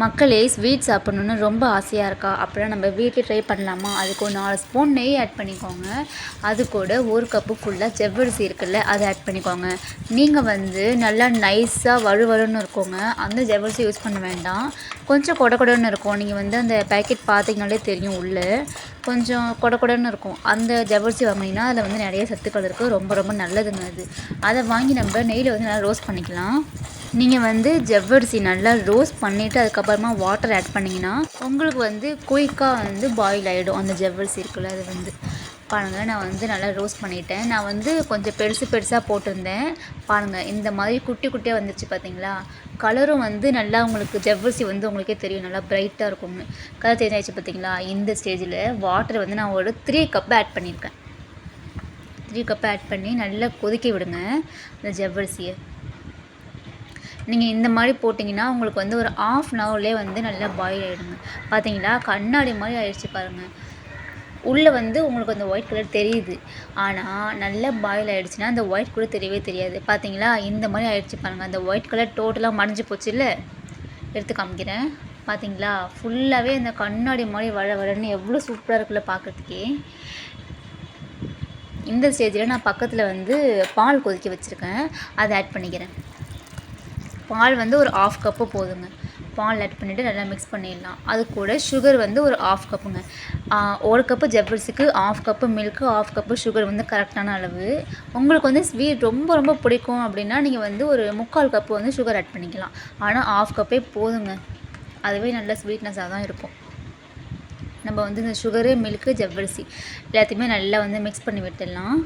மக்களே ஸ்வீட் சாப்பிட்ணுன்னு ரொம்ப ஆசையாக இருக்கா? அப்படின்னா நம்ம வீட்டில் ட்ரை பண்ணலாமா? அதுக்கு ஒரு நாலு ஸ்பூன் நெய் ஆட் பண்ணிக்கோங்க. அது கூட ஒரு கப்பு ஃபுல்லாக ஜவ்வரிசி இருக்குல்ல அதை ஆட் பண்ணிக்கோங்க. நீங்கள் வந்து நல்லா நைஸாக வலுவலுன்னு இருக்கோங்க. அந்த ஜவ்வரிசி யூஸ் பண்ண வேண்டாம். கொஞ்சம் கொட கொடன்னு இருக்கும். நீங்கள் வந்து அந்த பேக்கெட் பார்த்தீங்கனாலே தெரியும் உள்ளே. கொஞ்சம் கொட கொடன்னு இருக்கும். அந்த ஜவ்வரிசி வாங்கினீங்கன்னா அதில் வந்து நிறைய சத்துக்கள் இருக்குது ரொம்ப ரொம்ப நல்லதுங்க அது. அதை வாங்கி நம்ம நெய்யில் வந்து நல்லா ரோஸ்ட் பண்ணிக்கலாம். நீங்கள் வந்து ஜவ்வரிசி நல்லா ரோஸ்ட் பண்ணிவிட்டு அதுக்கப்புறமா வாட்டர் ஆட் பண்ணிங்கன்னா உங்களுக்கு வந்து குயிக்காக வந்து பாயில் ஆகிடும் அந்த ஜவ்வரிசி இருக்குல்ல அது வந்து. பாருங்கள் நான் வந்து நல்லா ரோஸ்ட் பண்ணிட்டேன். நான் வந்து கொஞ்சம் பெருசு பெருசாக போட்டிருந்தேன். பாருங்கள் இந்த மாதிரி குட்டி குட்டியாக வந்துச்சு பார்த்தீங்களா கலரும் வந்து நல்லா உங்களுக்கு ஜவ்வரிசி வந்து உங்களுக்கே தெரியும். நல்லா பிரைட்டாக இருக்கும்னு கலர் சேஞ்ச் பார்த்தீங்களா இந்த ஸ்டேஜில் வாட்டர் வந்து நான் ஒரு த்ரீ கப் ஆட் பண்ணியிருக்கேன். த்ரீ கப் ஆட் பண்ணி நல்லா கொதிக்க விடுங்க அந்த ஜவ்வரிசியை. நீங்கள் இந்த மாதிரி போட்டிங்கன்னா உங்களுக்கு வந்து ஒரு ஆஃப் அன் ஹவர்லேயே வந்து நல்லா பாயில் ஆகிடுங்க பார்த்தீங்களா கண்ணாடி மாதிரி ஆயிடுச்சு பாருங்கள் உள்ளே வந்து உங்களுக்கு அந்த ஒயிட் கலர் தெரியுது. ஆனால் நல்லா பாயில் ஆகிடுச்சுன்னா அந்த ஒயிட் கூட தெரியவே தெரியாது. பார்த்தீங்களா இந்த மாதிரி ஆயிடுச்சு பாருங்கள் அந்த ஒயிட் கலர் டோட்டலாக மடிஞ்சு போச்சு இல்லை எடுத்து காமிக்கிறேன். பார்த்தீங்களா ஃபுல்லாகவே அந்த கண்ணாடி மாதிரி வள வளன்னு எவ்வளோ சூப்பராக இருக்குல்ல பார்க்குறதுக்கே இந்த ஸ்டேஜில் நான் பக்கத்தில் வந்து பால் கொதிக்க வச்சுருக்கேன். அதை ஆட் பண்ணிக்கிறேன். பால் வந்து ஒரு ஆஃப் கப்பு போதுங்க. பால் ஆட் பண்ணிவிட்டு நல்லா மிக்ஸ் பண்ணிடலாம். அது கூட சுகர் வந்து ஒரு ஆஃப் கப்புங்க ஒரு cup ஜவ்வரிசிக்கு half cup milk half cup sugar வந்து கரெக்டான அளவு. உங்களுக்கு வந்து ஸ்வீட் ரொம்ப ரொம்ப பிடிக்கும் அப்படின்னா நீங்கள் வந்து ஒரு முக்கால் கப்பு வந்து சுகர் ஆட் பண்ணிக்கலாம். ஆனால் ஆஃப் கப்பே போதுங்க. அதுவே நல்ல ஸ்வீட்னஸாக தான் இருக்கும். நம்ம வந்து இந்த சுகரு மில்க்கு ஜவ்வரிசி எல்லாத்தையுமே நல்லா வந்து மிக்ஸ் பண்ணி விட்டுடலாம்.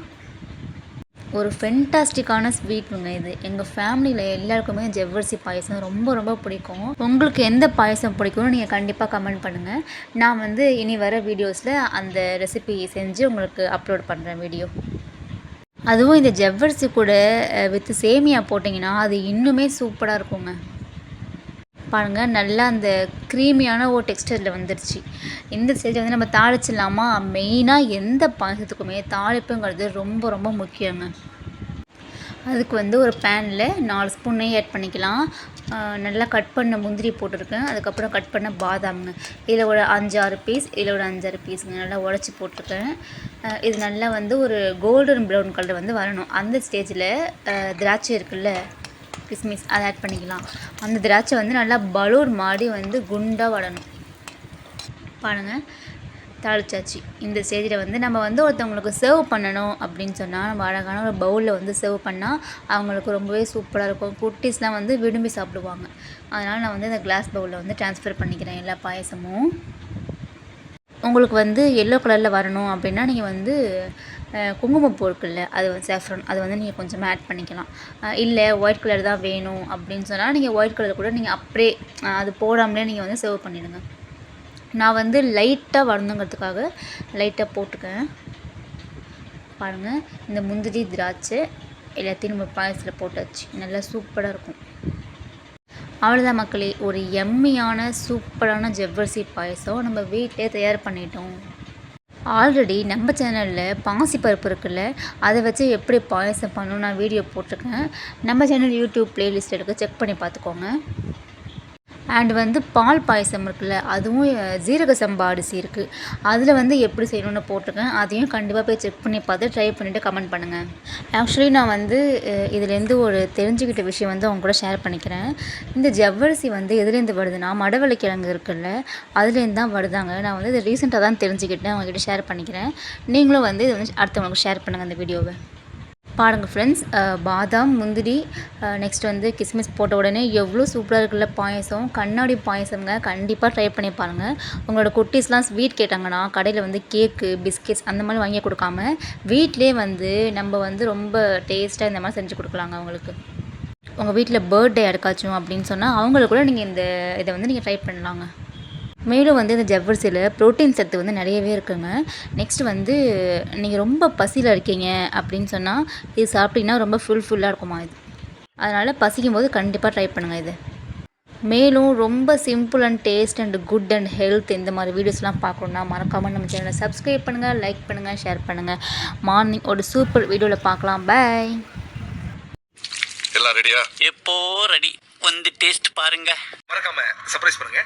ஒரு ஃபென்டாஸ்டிக்கான ஸ்வீட்டுங்க இது. எங்கள் ஃபேமிலியில் எல்லாருக்குமே ஜவ்வரிசி பாயசம் ரொம்ப ரொம்ப பிடிக்கும். உங்களுக்கு எந்த பாயசம் பிடிக்கும்னு நீங்கள் கண்டிப்பாக கமெண்ட் பண்ணுங்கள் நான் வந்து இனி வர வீடியோஸில் அந்த ரெசிபி செஞ்சு உங்களுக்கு அப்லோட் பண்ணுறேன் வீடியோ அதுவும் இந்த ஜவ்வரிசி கூட வித் சேமியா போட்டிங்கன்னா அது இன்னுமே சூப்பராக இருக்குங்க. பாருங்கள் நல்லா அந்த க்ரீமியான ஒரு டெக்ஸ்டரில் வந்துருச்சு. இந்த ஸ்டேஜ் வந்து நம்ம தாளிச்சிடலாமா? மெயினாக எந்த பாயசத்துக்குமே தாளிப்புங்கிறது ரொம்ப ரொம்ப முக்கியங்க. அதுக்கு வந்து ஒரு பேனில் நாலு ஸ்பூன் நெய் ஆட் பண்ணிக்கலாம். நல்லா கட் பண்ண முந்திரி போட்டிருக்கேன். அதுக்கப்புறம் கட் பண்ண பாதாம்ங்க. இதில் ஒரு அஞ்சாறு பீஸ் இதில் ஒரு அஞ்சாறு பீஸுங்க நல்லா உடச்சி போட்டிருக்கேன். இது நல்லா வந்து ஒரு கோல்டன் ப்ரௌன் கலர் வந்து வரணும். அந்த ஸ்டேஜில் திராட்சை இருக்குல்ல? கிஸ்மிஸ் அதை ஆட் பண்ணிக்கலாம். அந்த திராட்சை வந்து நல்லா பலூன் மாடி வந்து குண்டாக வடணும். பாருங்கள் தாளிச்சாச்சு. இந்த ஸ்டேஜில் வந்து நம்ம வந்து ஒருத்தவங்களுக்கு சர்வ் பண்ணணும் அப்படின்னு சொன்னால் நம்ம அழகான ஒரு பவுலில் வந்து சர்வ் பண்ணால் அவங்களுக்கு ரொம்பவே சூப்பராக இருக்கும். குட்டீஸ்லாம் வந்து விரும்பி சாப்பிடுவாங்க. அதனால் நான் வந்து இந்த கிளாஸ் பவுலில் வந்து ட்ரான்ஸ்ஃபர் பண்ணிக்கிறேன் எல்லா பாயசமும். உங்களுக்கு வந்து எல்லோ கலரில் வரணும் அப்படின்னா நீங்கள் வந்து குங்குமப்பூ இருக்குல்ல அது சேஃப்ரன் அது வந்து நீங்கள் கொஞ்சமாக ஆட் பண்ணிக்கலாம். இல்லை ஒயிட் கலர் தான் வேணும் அப்படின்னு சொன்னால் நீங்கள் ஒயிட் கலர் கூட நீங்கள் அப்படியே அது போடாமலே நீங்கள் வந்து சர்வ் பண்ணிவிடுங்க நான் வந்து லைட்டாக வரணுங்கிறதுக்காக லைட்டாக போட்டுக்கேன் பாருங்கள் இந்த முந்திரி திராட்சை எல்லாத்தையும் நம்ம பாயசத்தில் போட்டாச்சு நல்லா சூப்பராக இருக்கும். அவ்வளோதான் மக்களே ஒரு எம்மியான சூப்பரான ஜவ்வரிசி பாயசம் நம்ம வீட்டிலே தயார் பண்ணிட்டோம். ஆல்ரெடி நம்ம சேனலில் பாசி பருப்பு இருக்குல்ல அதை வச்சு எப்படி பாயசம் பண்ணணும் நான் வீடியோ போட்டிருக்கேன். நம்ம சேனல் யூடியூப் ப்ளேலிஸ்ட் இருக்குது செக் பண்ணி பார்த்துக்கோங்க. அண்ட் வந்து பால் பாயசம் இருக்குல்ல அதுவும் ஜீரக சம்பா அரிசி இருக்குது அதில் வந்து எப்படி செய்யணும்னு போட்டிருக்கேன் அதையும் கண்டிப்பாக போய் செக் பண்ணி பார்த்து ட்ரை பண்ணிவிட்டு கமெண்ட் பண்ணுங்கள் ஆக்சுவலி நான் வந்து இதுலேருந்து ஒரு தெரிஞ்சுக்கிட்ட விஷயம் வந்து அவங்க கூட ஷேர் பண்ணிக்கிறேன். இந்த ஜவ்வரிசி வந்து எதுலேருந்து வருதுன்னா மடவள்ளி கிழங்கு இருக்குல்ல அதுலேருந்து தான் வருதாங்க. நான் வந்து இது ரீசெண்டாக தான் தெரிஞ்சுக்கிட்டேன் அவங்ககிட்ட ஷேர் பண்ணிக்கிறேன். நீங்களும் வந்து இதை வந்து அடுத்தவங்களுக்கு ஷேர் பண்ணுங்கள் அந்த வீடியோவை பாருங்கள் ஃப்ரெண்ட்ஸ் பாதாம் முந்திரி நெக்ஸ்ட் வந்து கிஸ்மிஸ் போட்ட உடனே எவ்வளோ சூப்பராக இருக்குல்ல பாயசம். கண்ணாடி பாயசம்ங்க கண்டிப்பாக ட்ரை பண்ணி பாருங்கள் உங்களோட குட்டீஸ்லாம் ஸ்வீட் கேட்டாங்கன்னா கடையில் வந்து கேக்கு பிஸ்கெட்ஸ் அந்த மாதிரி வாங்கி கொடுக்காம வீட்டிலே வந்து நம்ம வந்து ரொம்ப டேஸ்ட்டாக இந்த மாதிரி செஞ்சு கொடுக்கலாங்க அவங்களுக்கு. உங்கள் வீட்டில் பர்த்டே யாருக்காச்சும் அப்படின்னு சொன்னால் அவங்களுக்கு கூட நீங்கள் இந்த இதை வந்து நீங்கள் ட்ரை பண்ணலாங்க. மேலும் வந்து இந்த ஜவ்வரிசியில் ப்ரோட்டீன் சத்து வந்து நிறையவே இருக்குங்க. நெக்ஸ்ட் வந்து நீங்கள் ரொம்ப பசியில் இருக்கீங்க அப்படின்னு சொன்னால் இது சாப்பிட்டீங்கன்னா ரொம்ப ஃபுல் ஃபுல்லாக இருக்குமா இது? அதனால் பசிக்கும் போது கண்டிப்பாக ட்ரை பண்ணுங்கள் இது. மேலும் ரொம்ப simple and taste and good and health இந்த மாதிரி வீடியோஸ்லாம் பார்க்கணுன்னா மறக்காமல் நம்ம சேனலை சப்ஸ்கிரைப் பண்ணுங்கள் லைக் பண்ணுங்கள் ஷேர் பண்ணுங்கள் மார்னிங் ஒரு சூப்பர் வீடியோவில் பார்க்கலாம். பாய் எல்லாம் ரெடியா எப்போ ரெடி வந்து டேஸ்ட் பாருங்க. மறக்காம சர்ப்ரைஸ் பண்ணுங்க.